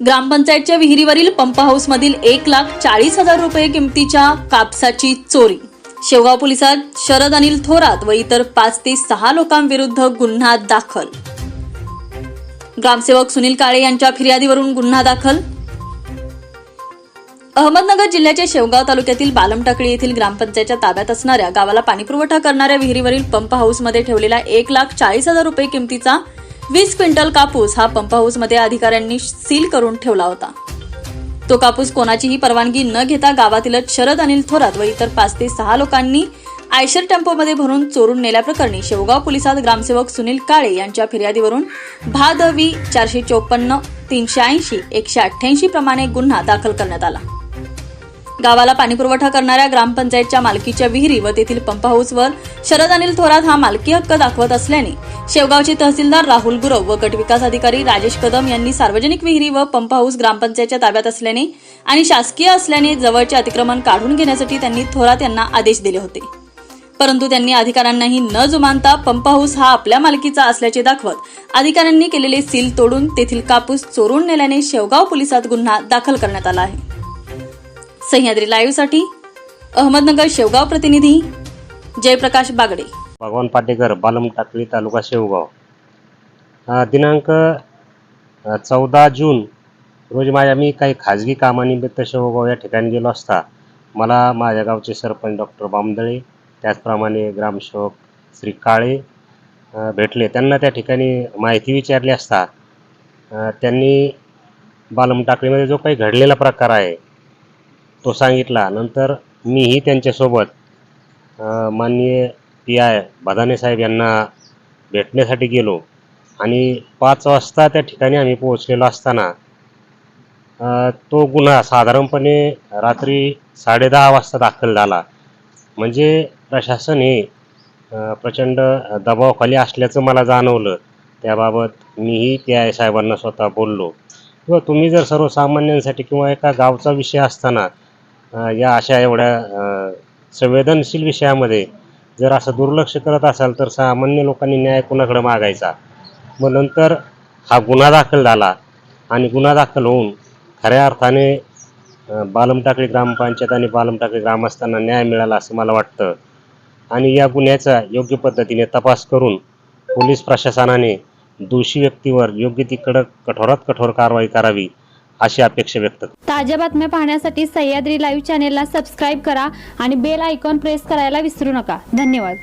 ग्रामपंचायतच्या विहिरीवरील pump house मधील एक लाख चाळीस हजार रुपये किमतीच्या कापसाची चोरी. शेवगाव पोलिसात शरद अनिल थोरात व इतर पाच ते सहा लोकांविरुद्ध गुन्हा दाखल. ग्रामसेवक सुनील काळे यांच्या फिर्यादीवरून गुन्हा दाखल. अहमदनगर जिल्ह्याच्या शेवगाव तालुक्यातील बालमटाकळी येथील ग्रामपंचायतच्या ताब्यात असणाऱ्या गावाला पाणीपुरवठा करणाऱ्या विहिरीवरील पंप हाऊसमध्ये ठेवलेला एक लाख चाळीस हजार रुपये किमतीचा वीस क्विंटल कापूस हा पंप हाऊसमध्ये अधिकाऱ्यांनी सील करून ठेवला होता. तो कापूस कोणाचीही परवानगी न घेता गावातीलच शरद अनिल थोरात व इतर पाच ते सहा लोकांनी आयशर टेम्पोमध्ये भरून चोरून नेल्याप्रकरणी शेवगाव पोलिसात ग्रामसेवक सुनील काळे यांच्या फिर्यादीवरून भादवी चारशे चोपन्न तीनशे ऐंशी एकशे अठ्ठ्याऐंशी प्रमाणे गुन्हा दाखल करण्यात आला. गावाला पाणीपुरवठा करणाऱ्या ग्रामपंचायतच्या मालकीच्या विहिरी व तेथील पंप हाऊसवर शरद अनिल थोरात हा मालकी हक्क दाखवत असल्याने शेवगावचे तहसीलदार राहुल गुरव व गटविकास अधिकारी राजेश कदम यांनी सार्वजनिक विहिरी व पंप हाऊस ग्रामपंचायतच्या ताब्यात असल्याने आणि शासकीय असल्याने जवळचे अतिक्रमण काढून घेण्यासाठी त्यांनी थोरात यांना आदेश दिले होते. परंतु त्यांनी अधिकाऱ्यांनाही न जुमानता पंप हाऊस हा आपल्या मालकीचा असल्याचे दाखवत अधिकाऱ्यांनी केलेले सील तोडून तेथील कापूस चोरून नेल्याने शेवगाव पोलिसात गुन्हा दाखल करण्यात आला आहे. सह्याद्री लाईव्हसाठी अहमदनगर शेवगाव प्रतिनिधी जयप्रकाश बागडे. भगवान पाटेकर बालम टाकळी तालुका शेवगाव. दिनांक चौदा जून रोजी माझ्या मी काही खाजगी कामानिमित्त शेवगाव या ठिकाणी गेलो असता मला माझ्या गावचे सरपंच डॉक्टर बामदळे त्याचप्रमाणे ग्रामसेवक श्री काळे भेटले. त्यांना त्या ठिकाणी माहिती विचारली असता त्यांनी बालम टाकळीमध्ये जो काही घडलेला प्रकार आहे तो सांगितला. नंतर मीही त्यांच्यासोबत माननीय पी आय बदाने साहेब यांना भेटण्यासाठी गेलो आणि पाच वाजता त्या ठिकाणी आम्ही पोहोचलेलो असताना तो गुन्हा साधारणपणे रात्री साडेदहा वाजता दाखल झाला. म्हणजे प्रशासन हे प्रचंड दबावाखाली असल्याचं मला जाणवलं. त्याबाबत मीही पी आय साहेबांना स्वतः बोललो. किंवा तुम्ही जर सर्वसामान्यांसाठी किंवा एका गावचा विषय असताना या अशा एवढ्या संवेदनशील विषयामध्ये जर असं दुर्लक्ष करत असाल तर सामान्य लोकांनी न्याय कुणाकडे मागायचा? मग नंतर हा गुन्हा दाखल झाला आणि गुन्हा दाखल होऊन खऱ्या अर्थाने बालमटाकळी ग्रामपंचायत आणि बालमटाकळी ग्रामस्थांना न्याय मिळाला असं मला वाटतं. आणि या गुन्ह्याचा योग्य पद्धतीने तपास करून पोलीस प्रशासनाने दोषी व्यक्तीवर योग्य ती कडक कठोरात कठोर कारवाई करावी. अशी अपेक्षा व्यक्त ताज्या बातम्या पाहण्यासाठी सह्याद्री लाईव्ह चॅनेलला सबस्क्राईब करा आणि बेल आयकॉन प्रेस करायला विसरू नका. धन्यवाद.